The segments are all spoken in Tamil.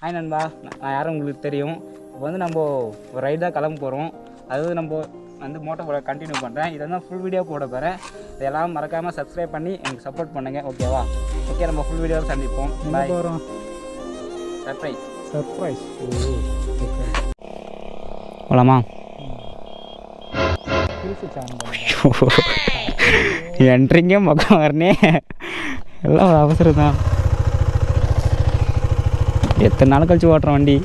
ஹாய் நண்பா. நான் யாரும் உங்களுக்கு தெரியும். இப்போ வந்து நம்ம ஒரு ரைடு தான் கிளம்ப போகிறோம் அதாவது நம்ம வந்து மோட்டோ கண்டினியூ பண்ணுறேன் இதை தான் ஃபுல் வீடியோ போட போகிறேன் இதெல்லாம் மறக்காமல் சப்ஸ்கிரைப் பண்ணி எனக்கு சப்போர்ட் பண்ணுங்கள் ஓகேவா ஓகே நம்ம ஃபுல் வீடியோவில் சந்திப்போம். பாய் சர்ப்ரைஸ் சர்ப்ரைஸ் போலாமா? என்ட்ரிங்க பக்கம் வரனே எல்லாம் ஒரு அவசரம் தான் எத்தனை நாள் கழிச்சு ஓட்டுற வண்டி?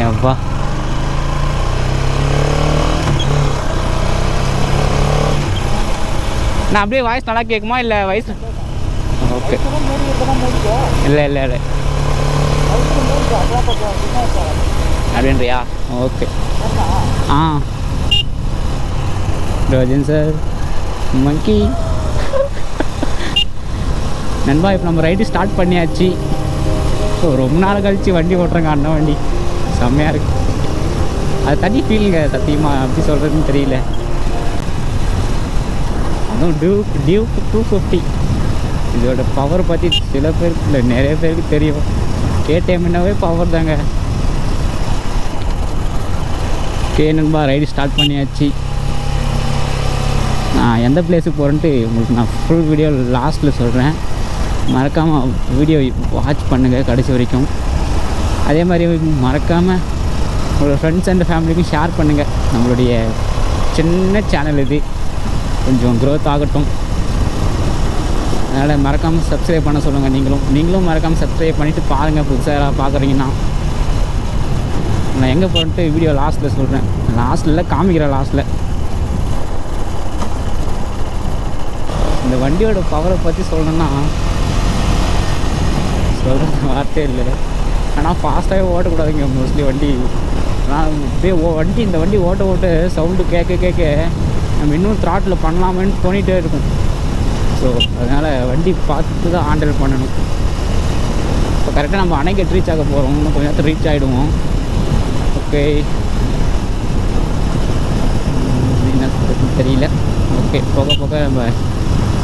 ஏப்பா நான் அப்படியே வாய்ஸ் நல்லா கேட்குமா இல்லை வயசு ஓகே இல்லை இல்லை இல்லை. அப்படின்றியா? ஓகே ஆ. ரோஜன் சார் மங்கி நண்பா இப்போ நம்ம ரைடு ஸ்டார்ட் பண்ணியாச்சு. ஸோ ரொம்ப நாள் கழித்து வண்டி ஓட்டுறேங்க அண்ணன் வண்டி. செம்மையாக இருக்கு. அது தனி ஃபீலுங்க சத்தியமாக எப்படி சொல்கிறதுன்னு தெரியல. அதுவும் டியூ டியூப் டூ ஃபிஃப்டி இதோட பவர் பற்றி சில பேருக்கு இல்லை நிறைய பேருக்கு தெரியும். கேடிஎம்னாவே பவர் தாங்க. கே நண்பா ரைடு ஸ்டார்ட் பண்ணியாச்சு. நான் எந்த பிளேஸுக்கு போகிறேன்ட்டு உங்களுக்கு நான் ஃபுல் வீடியோ லாஸ்ட்டில் சொல்கிறேன் மறக்காமல் வீடியோ வாட்ச் பண்ணுங்கள் கடைசி வரைக்கும். அதே மாதிரி மறக்காமல் உங்களோட ஃப்ரெண்ட்ஸ் அண்ட் ஃபேமிலிக்கும் ஷேர் பண்ணுங்கள் நம்மளுடைய சின்ன சேனல் இது. கொஞ்சம் க்ரோத் ஆகட்டும். அதனால் மறக்காமல் சப்ஸ்கிரைப் பண்ண சொல்லுங்கள் நீங்களும். நீங்களும் மறக்காமல் சப்ஸ்கிரைப் பண்ணிவிட்டு பாருங்கள் புதுசாக யாராவது பார்க்குறீங்கன்னா நான் எங்கே போகிறேன்ட்டு வீடியோ லாஸ்ட்டில் சொல்கிறேன் லாஸ்ட்டில் காமிக்கிறேன் லாஸ்ட்டில் இந்த வண்டியோட பவரை பற்றி சொல்லணுன்னா சொல்கிறது வார்த்தை இல்லை. ஆனால் ஃபாஸ்ட்டாகவே ஓட்டக்கூடாதுங்க மோஸ்ட்லி வண்டி. நான் அப்படியே ஓ வண்டி இந்த வண்டி ஓட்ட ஓட்ட சவுண்டு கேட்க கேட்க நம்ம இன்னும் த்ராட்டில் பண்ணலாமேன்னு தோணிகிட்டே இருக்கும். ஸோ அதனால் வண்டி பார்த்து தான் ஹேண்டில் பண்ணணும். இப்போ கரெக்டாக நம்ம அணைக்கட்டு ரீச் ஆக போகிறோம் இன்னும் கொஞ்சம் நேரத்தில் ரீச் ஆகிடுவோம் ஓகே என்ன தெரியல. ஓகே போக போக நம்ம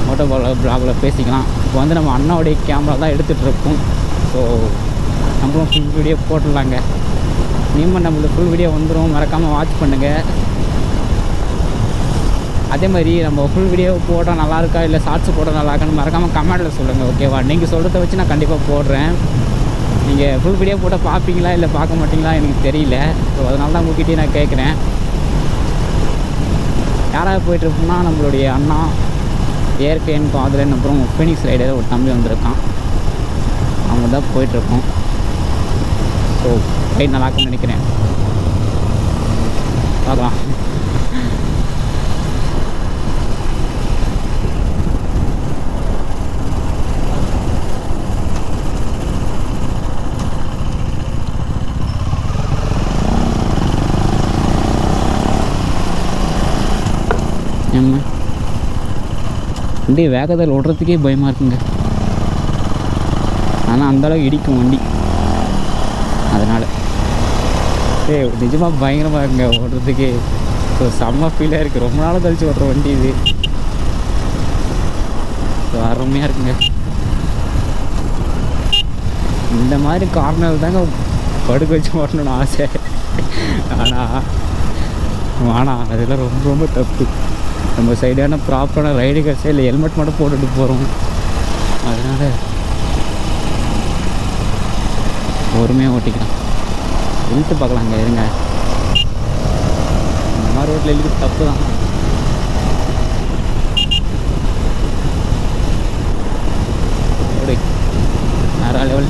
மோட்டோ பிளாகில் பேசிக்கலாம். இப்போ வந்து நம்ம அண்ணாவுடைய கேமரா தான் எடுத்துகிட்ருக்கோம் ஸோ நம்மளும் ஃபுல் வீடியோ போட்டுடலாங்க. நீமும் நம்மளுக்கு ஃபுல் வீடியோ வந்துடும் மறக்காமல் வாட்ச் பண்ணுங்கள் அதே மாதிரி நம்ம ஃபுல் வீடியோ போட்டால் நல்லா இருக்கா? இல்லை ஷார்ட்ஸ் போட்டால் நல்லா இருக்கான்னு மறக்காமல் கமெண்டில் சொல்லுங்கள் ஓகேவா நீங்கள் சொல்கிறத வச்சு நான் கண்டிப்பாக போடுறேன். நீங்கள் ஃபுல் வீடியோ போட்டால் பார்ப்பீங்களா இல்லை பார்க்க மாட்டிங்களா? எனக்கு தெரியல. ஸோ அதனால தான் உங்ககிட்டயே நான் கேட்குறேன் யாராவது போயிட்டுருப்போம்னா நம்மளுடைய அண்ணா இயற்கையின் காதலன் அப்புறம் ஃபீனிக்ஸ் ரைடர் ஒரு தம்பி வந்திருக்கான். அவங்க தான் போயிட்டுருக்கோம். ஸோ ரைட் நல்லா இருக்கும்னு நினைக்கிறேன். பார்க்கலாம். ஏம்மா வண்டி வேகத்தில் ஓடுறதுக்கே பயமாக இருக்குங்க. ஆனால் அந்தளவுக்கு இடிக்கும் வண்டி. அதனால். ஏ நிஜமாக பயங்கரமாக இருக்குங்க ஓடுறதுக்கே. ஸோ செம்ம ஃபீலாக இருக்குது ரொம்ப நாள் கழிச்சு ஓடுற வண்டி இது. ஸோ அருமையாக இருக்குங்க. இந்த மாதிரி கார்னர் தாங்க படுக்க வச்சு ஓட்டணும்னு ஆசை. ஆனால் ஆனால் அதெல்லாம் ரொம்ப ரொம்ப தப்பு. நம்ம சைடான ப்ராப்பரான ரைடு கட்சி இல்லை ஹெல்மெட் மட்டும் போட்டுட்டு போகிறோம் அதனால் பொறுமையாக ஓட்டிக்கலாம். இழுத்து பார்க்கலாங்க இருங்க. இந்த மாதிரி ரோட்டில் இழுத்து தப்பு தான் வேறு லெவல்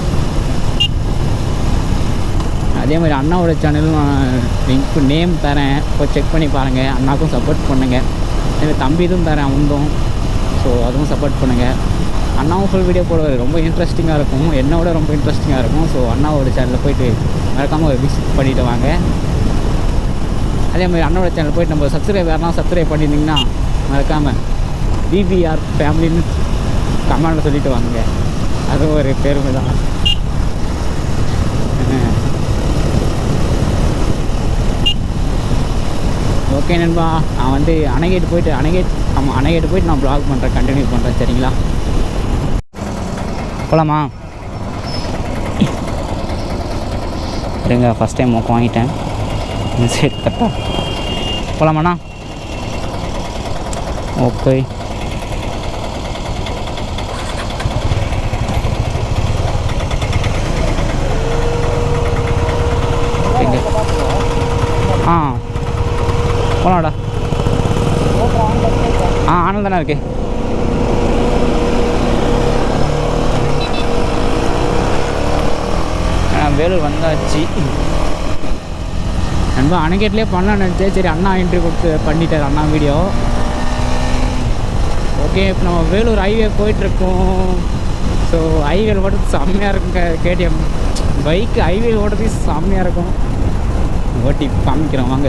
அதே மாதிரி அண்ணாவோட சேனலும் லிங்க் நேம் தரேன். இப்போ செக் பண்ணி பாருங்கள் அண்ணாக்கும் சப்போர்ட் பண்ணுங்கள் எனக்கு தம்பி இதுவும் தரேன் அவனும் ஸோ அதுவும் சப்போர்ட் பண்ணுங்கள் அண்ணாவும் ஃபுல் வீடியோ போடுவார். ரொம்ப இன்ட்ரெஸ்டிங்காக இருக்கும். என்னோட ரொம்ப இன்ட்ரெஸ்டிங்காக இருக்கும். ஸோ அண்ணாவோட சேனலில் போயிட்டு மறக்காமல் விசிட் பண்ணிவிட்டு வாங்க. அதே மாதிரி அண்ணாவோட சேனல் போயிட்டு நம்ம சப்ஸ்கிரைப் யாருனா சப்ஸ்கிரைப் பண்ணியிருந்தீங்கன்னா மறக்காமல் பிபிஆர் ஃபேமிலின்னு கமெண்டில் சொல்லிவிட்டு வாங்க. அது ஒரு பெருமை தான் ஓகே நண்பா. நான் வந்து அணைகேட்டு போயிட்டு அணைகேட் ஆமாம் அணைகேட்டு போயிட்டு நான் ப்ளாக் பண்ணுறேன் கண்டினியூ பண்ணுறேன் சரிங்களா? போகலாமா இருங்க ஃபஸ்ட் டைம் மொக்க வாங்கிட்டேன். சரி கரெக்டாக போகலாமாண்ணா ஓகே எங்க ஆ போகலாம்டா ஆ ஆனல் தானே இருக்கு ஆ, வேலூர் வந்தாச்சு. நண்பா அணைக்கேட்லேயே பண்ண நினச்சேன். சரி அண்ணா என்ட்ரி கொடுத்து பண்ணிட்டார் அண்ணா வீடியோ ஓகே இப்போ நம்ம வேலூர் ஹைவே போயிட்டுருக்கோம். ஸோ ஹைவேல ஓட்டுறது செம்மையாக இருக்குங்க கேடிஎம் பைக்கு ஹைவே ஓட்டுறதுக்கு செம்மையாக இருக்கும். ஓட்டி காமிக்கிறோம் வாங்க.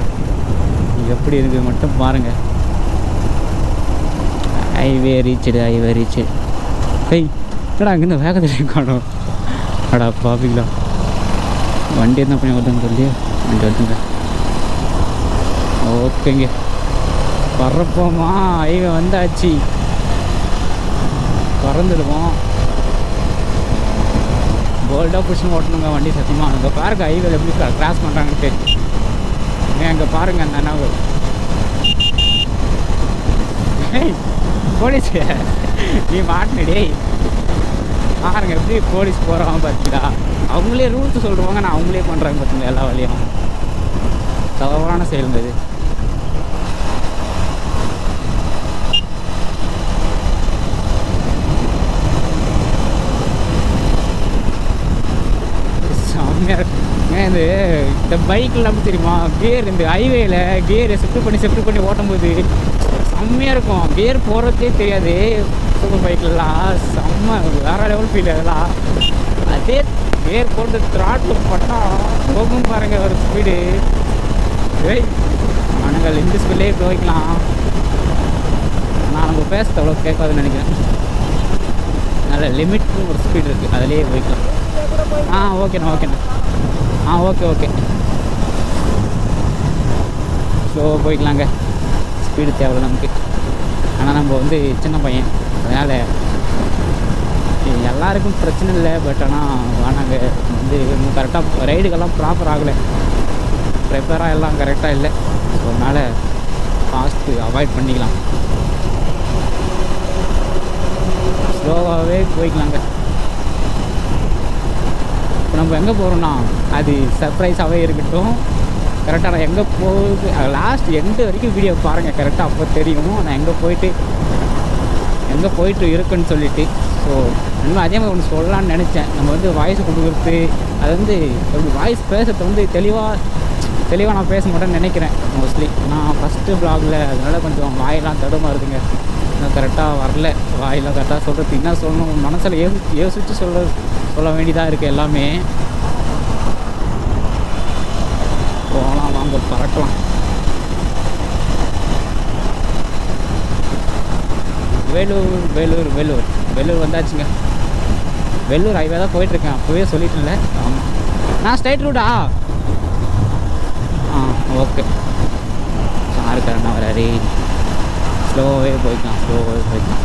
எப்படி இருக்குது மட்டும் பாருங்கள் highway reached highway reached hey என்னடா அங்கேருந்து வேகத்தில் காணும் அடா பாப்பிங்களா வண்டி என்ன பண்ணி வருதுன்னு சொல்லி வண்டி வருதுங்க ஓகேங்க. பறப்போமா? ஹைவே வந்தாச்சு. பறந்துடுவோம். போல்டாக பிடிச்சி ஓட்டணுங்க வண்டி சத்தியமாக அங்கே பாருங்க ஹைவேல எப்படி கிராஸ் பண்ணுறாங்கன்ட்டு ஏன் அங்கே பாருங்க அந்த அண்ணாவை. ஏய் போலீஸ். நீ மாட்டினடே டேய். பாருங்க எப்படி போலீஸ் போகிறவன் பார்த்தீங்களா அவங்களே ரூல்ஸ் சொல்லுவாங்க நான் அவங்களே பண்ணுறாங்க பார்த்தீங்களா எல்லா வழியும் தவறான செயலுங்க இது. செம்மையாக இருக்கு. இது இந்த பைக்கில் நம்ம தெரியுமா? கியர் இந்த ஹைவேயில் கியர் ஷிஃப்ட் பண்ணி ஷிஃப்ட் பண்ணி ஓட்டும்போது செம்மையாக இருக்கும். கியர் போகிறதே தெரியாது. சூப்பர் பைக்லலாம் செம்ம வேறு லெவல் ஃபீல் அதெல்லாம். அதே கியர் போட்டு த்ராட்டில் போட்டால் போகும் பாருங்க ஒரு ஸ்பீடு ஏய் இந்த ஸ்பீட்லேயே போய்க்கலாம். நான் நம்ம பேசுறது அவ்வளோ கேட்காதுன்னு நினைக்கிறேன். நல்ல லிமிட்னு ஒரு ஸ்பீடு இருக்குது அதிலே போய்க்கலாம். ஆ ஓகேண்ணா ஓகேண்ணா ஆ ஓகே ஓகே. ஸ்லோவாக போய்க்கலாங்க. ஸ்பீடு தேவை நமக்கு. ஆனால் நம்ம வந்து சின்ன பையன். அதனால் எல்லாருக்கும் பிரச்சனை இல்லை. பட் ஆனால் நாங்கள் வந்து கரெக்டாக ரைடுக்கெல்லாம் ப்ராப்பர் ஆகலை. ப்ரிப்பேராக எல்லாம் கரெக்டாக இல்லை. ஸோ அதனால் ஃபாஸ்ட்டு அவாய்ட் பண்ணிக்கலாம். ஸ்லோவாகவே போய்க்கலாங்க. நம்ம எங்கே போகிறோம்னா அது சர்ப்ரைஸாகவே இருக்கட்டும். கரெக்டாக நான் எங்கே போகுது? லாஸ்ட் எண்டு வரைக்கும் வீடியோ பாருங்கள் கரெக்டாக அப்போ தெரியும். நான் எங்கே போயிட்டு எங்கே போயிட்டு இருக்குன்னு சொல்லிட்டு. ஸோ இன்னும் அதே மாதிரி ஒன்று சொல்லலாம்னு நினச்சேன். நம்ம வந்து வாய்ஸ் கொடுக்குறது அது வந்து எப்படி வாய்ஸ் பேசுறது வந்து தெளிவாக தெளிவாக நான் பேச மாட்டேன்னு நினைக்கிறேன் மோஸ்ட்லி நான் ஃபஸ்ட்டு ப்ளாகில் அதனால் கொஞ்சம் வாயெல்லாம் தடுமாறுதுங்க இன்னும் கரெக்டாக வரல. வாயெல்லாம் கரெக்டாக சொல்கிறது என்ன சொல்லணும் மனசில் யோசி யோசித்து கொள்ள வேண்டியதாக இருக்குது எல்லாமே. போகலாம் வாங்க பறக்கலாம். வேலூர் வேலூர் வேலூர். வேலூர் வந்தாச்சுங்க. வேலூர் ஹைவே தான் போயிட்டுருக்கேன். அப்போவே சொல்லிட்டேன்ல. ஆமாம் நான் ஸ்ட்ரைட் ரூட்டா ஆ? ஓகே சாரு கரண்ணா வராரு. ஸ்லோவே போய்க்கலாம் ஸ்லோவே போய்க்கலாம்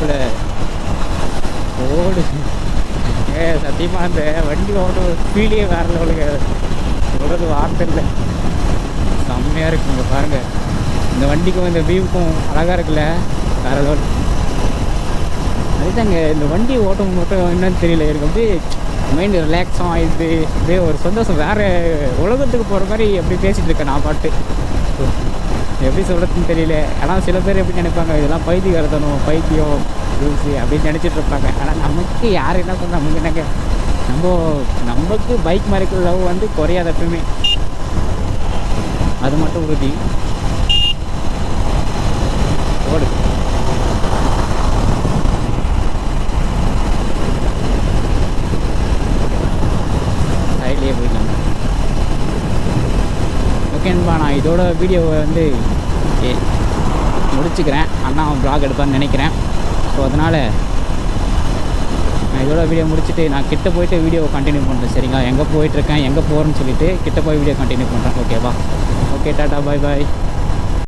ராமாப்பில் ஓடு. ஏ சத்தியமாக அந்த வண்டி ஓடும் ஃபீலே வேற லெவலுக்கு சொல்கிறது வார்த்தை இல்லை. செம்மையாக இருக்குங்க பாருங்கள் இந்த வண்டிக்கும் இந்த வியூக்கும் அழகாக இருக்குல்ல? வேற லெவல் அதுதாங்க இந்த வண்டி ஓட்டம் மட்டும் என்னன்னு தெரியல. எனக்கு அப்படியே மைண்ட் ரிலாக்ஸும் ஆயிடுது. அப்படியே ஒரு சந்தோஷம். வேறு உலகத்துக்கு போகிற மாதிரி அப்படி பேசிகிட்டு இருக்கேன் நான் பாட்டு. எப்படி சொல்கிறதுன்னு தெரியல. ஆனால் சில பேர் எப்படி நினைப்பாங்க இதெல்லாம் பைத்தியக்காரத்தனம் பைத்தியம் லூசி அப்படின்னு நினச்சிட்டு இருப்பாங்க. ஆனால் நமக்கு யார் என்ன பண்ண நமக்கு என்னங்க? நம்ம நமக்கு பைக் மறைக்கிற லவ் வந்து குறையாத எப்பவுமே அது மட்டும் உறுதி. ஓகேன்பா நான் இதோட வீடியோவை வந்து முடிச்சுக்கிறேன். அண்ணா ப்ளாக் எடுப்பான்னு நினைக்கிறேன். ஸோ அதனால் நான் இதோட வீடியோ முடிச்சுட்டு நான் கிட்ட போயிட்டு வீடியோ கண்டினியூ பண்ணுறேன் சரிங்களா? எங்கே போயிட்டுருக்கேன் எங்கே போகிறேன்னு சொல்லிட்டு கிட்ட போய் வீடியோ கண்டினியூ பண்ணுறேன் ஓகேவா ஓகே டாட்டா பாய் பாய்